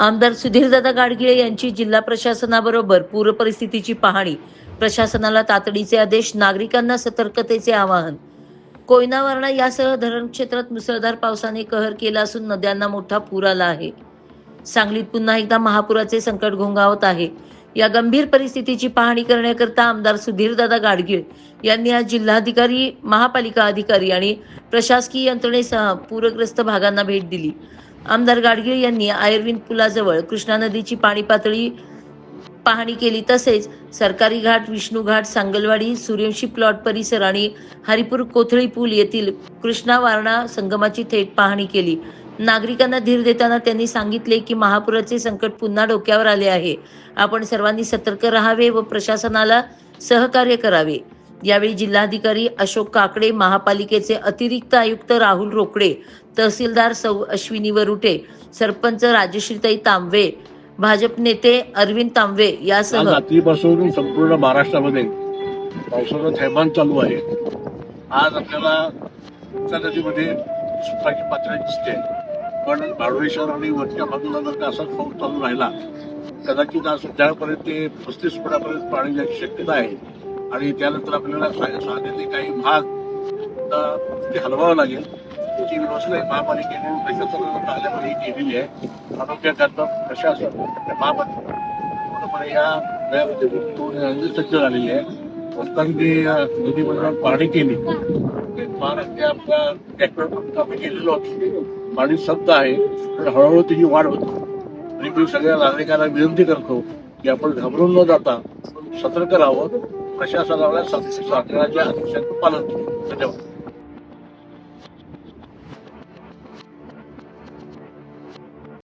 आमदार सुधीरदादा गाडगिळे यांची जिल्हा प्रशासनाबरोबर पूरपरिस्थितीची पाहणी प्रशासनाला तातडीचे आदेश नागरिकांना सतर्कतेचे आवाहन. कोयना वारणा यासह धरण क्षेत्रात मुसळधार पावसाने कहर केला असून नद्यांना मोठा पूर आला आहे. सांगलीत पुन्हा एकदा महापुराचे संकट घोंगावत आहे. या गंभीर परिस्थितीची पाहणी करण्याकरता आमदार सुधीरदादा गाडगीळ यांनी आज जिल्हाधिकारी महापालिका अधिकारी आणि प्रशासकीय यंत्रणेसह पूरग्रस्त भागांना भेट दिली. आमदार गाडगीळ यांनी आयर्विन पुलाजवळ कृष्णा नदीची पाणी पातळी पाहणी केली. तसेच सरकारी घाट विष्णू घाट सांगलवाडी सूर्यवंशी प्लॉट परिसर आणि हरिपूर कोथळी पूल येथील कृष्णा वारणा संगमाची थेट पाहणी केली. नागरिकांना धीर देताना त्यांनी सांगितले की महापुराचे संकट पुन्हा डोक्यावर आले आहे. आपण सर्वांनी सतर्क राहावे व प्रशासनाला सहकार्य करावे. यावेळी जिल्हाधिकारी अशोक काकडे महापालिकेचे अतिरिक्त आयुक्त राहुल रोकडे तहसीलदार सौ अश्विनी वरुटे सरपंच राजश्रीताई तांबवे भाजप नेते अरविंद तांबवे यासह रात्रीपासून संपूर्ण महाराष्ट्रामध्ये पावसाचं थैमान चालू आहे. आज आपल्याला नदीमध्ये सुपाची पातळी दिसते. पण बाळवेश्वर आणि वरच्या बाजूला जर का असाच पाऊस चालू राहिला कदाचित आज संध्याकाळपर्यंत ते पस्तीस फुटापर्यंत पाणी जायची शक्यता आहे. आणि त्यानंतर आपल्याला सा- काही भाग ते हलवावं लागेल. त्याची व्यवस्था महापालिकेने प्रशासनाला ताब्यामध्ये केलेली आहे. आरोग्याकरता प्रशासन आणि महापालिका पूर्णपणे या वेळामध्ये सज्ज झालेली आहे. लोकांनी नदीमध्ये पाहणी केली. महाराष्ट्र आपला ट्रॅक्टर आम्ही केलेलो होतो. पाणी संपत आहे. पण हळूहळू त्याची वाढ होते. आणि मी सगळ्या नागरिकांना विनंती करतो की आपण घाबरून न जाता सतर्क राहावं. प्रशासनाला सांगण्याच्या आदेशाचं पालन केलं. धन्यवाद.